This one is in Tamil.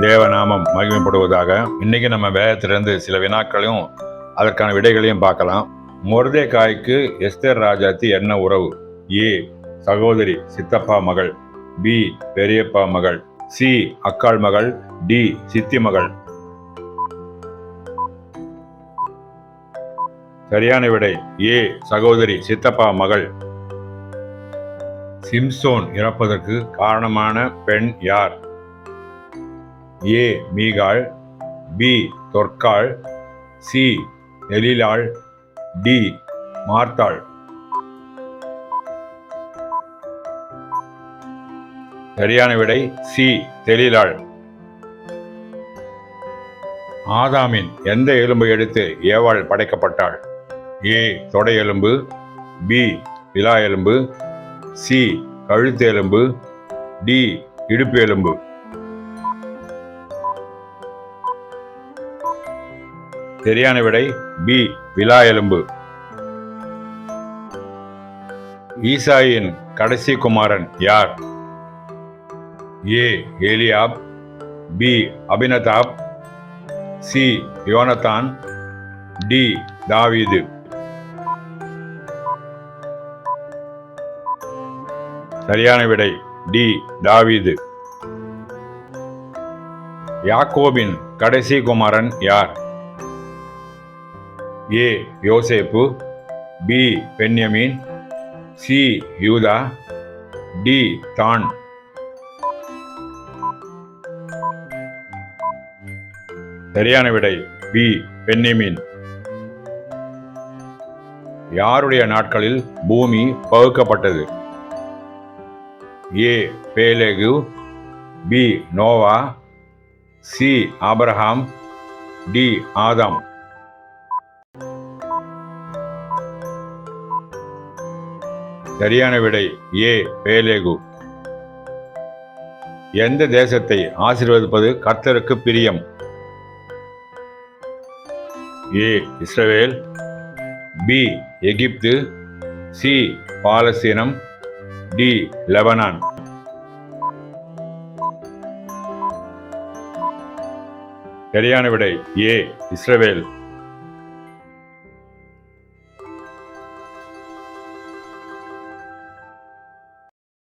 தேவநாமம் மகிமைப்படுவதாக இன்னைக்கு நம்ம வேதத்திலிருந்து சில வினாக்களையும் அதற்கான விடைகளையும் பார்க்கலாம். மொர்தேகாய்க்கு எஸ்தர் ராஜாத்தி என்ன உறவு? ஏ சகோதரி சித்தப்பா மகள். பி பெரியப்பா மகள். சி அக்காள் மகள். டி சித்தி மகள். சரியான விடை. ஏ சகோதரி சித்தப்பா மகள். சிம்சோன் இறப்பதற்கு காரணமான பெண் யார்? ஏ மீகாள் பி தொற்காள் சி எழிலாள் டி மார்த்தாள். சரியான விடை சி தெளிலாள் ஆதாமின் எந்த எலும்பை எடுத்து ஏவாள் படைக்கப்பட்டாள்? ஏ தொடை எலும்பு பி விழா எலும்பு சி கழுத்து எலும்பு டி இடுப்பு எலும்பு. சரியான விடை பி விலா எலும்பு. ஈசாயின் கடைசி குமாரன் யார்? ஏ ஏலியாப். பி அபினதாப். சி யோனத்தான். டி தாவீது. சரியான விடை டி தாவீது. யாக்கோபின் கடைசி குமாரன் யார்? ஏ யோசேப்பு. பி பென்யமீன். சி யூதா. டி தான். சரியான விடை பி பென்யமீன். யாருடைய நாட்களில் பூமி பகுக்கப்பட்டது? ஏ பேலேகு. பி நோவா. சி ஆபரஹாம் டி ஆதாம். சரியான விடை ஏ பேலேகு. எந்த தேசத்தை ஆசீர்வதிப்பது கர்த்தருக்கு பிரியம்? ஏ இஸ்ரவேல். பி எகிப்து. சி பாலஸ்தீனம். டி லெபனான். சரியான விடை ஏ இஸ்ரவேல்.